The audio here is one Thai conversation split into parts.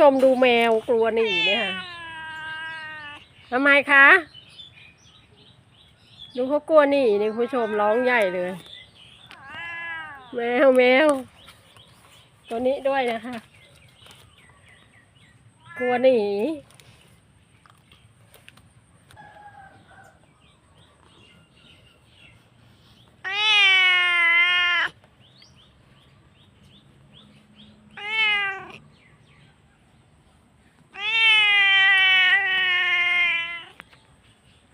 ชมดูแมวกลัวหนีเนี่ยค่ะทำไมคะ ดูเขากลัวหนีนี่คุณผู้ชมร้องใหญ่เลย แมวแมว ตัวนี้ด้วยนะคะ กลัวหนี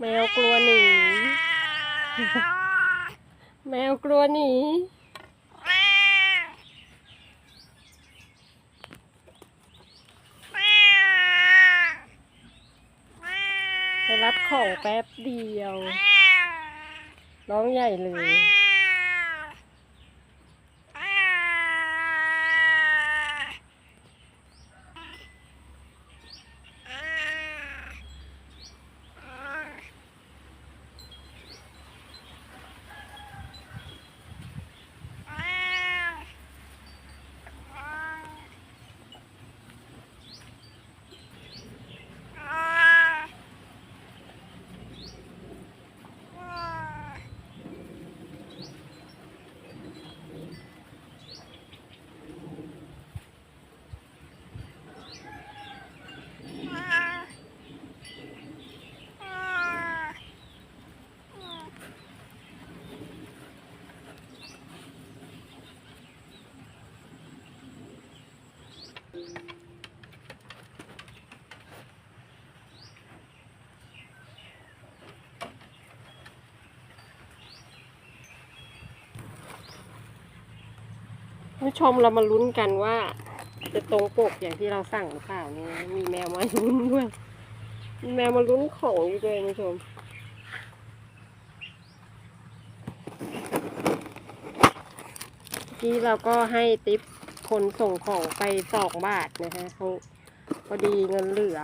แมวกลัวหนี แมวกลัวหนี ไปรับของแป๊บเดียว ร้องใหญ่เลย ผู้ชมเรามาลุ้นกันว่า จะตรงปกอย่างที่เราสั่งหรือเปล่านี่มีแมวมาลุ้นด้วยมีแมวมาลุ้นของอยู่ด้วยผู้ชมเมื่เราก็ให้ติปคนส่งของไปสองบาทนะคะพอดีเงินเหลือ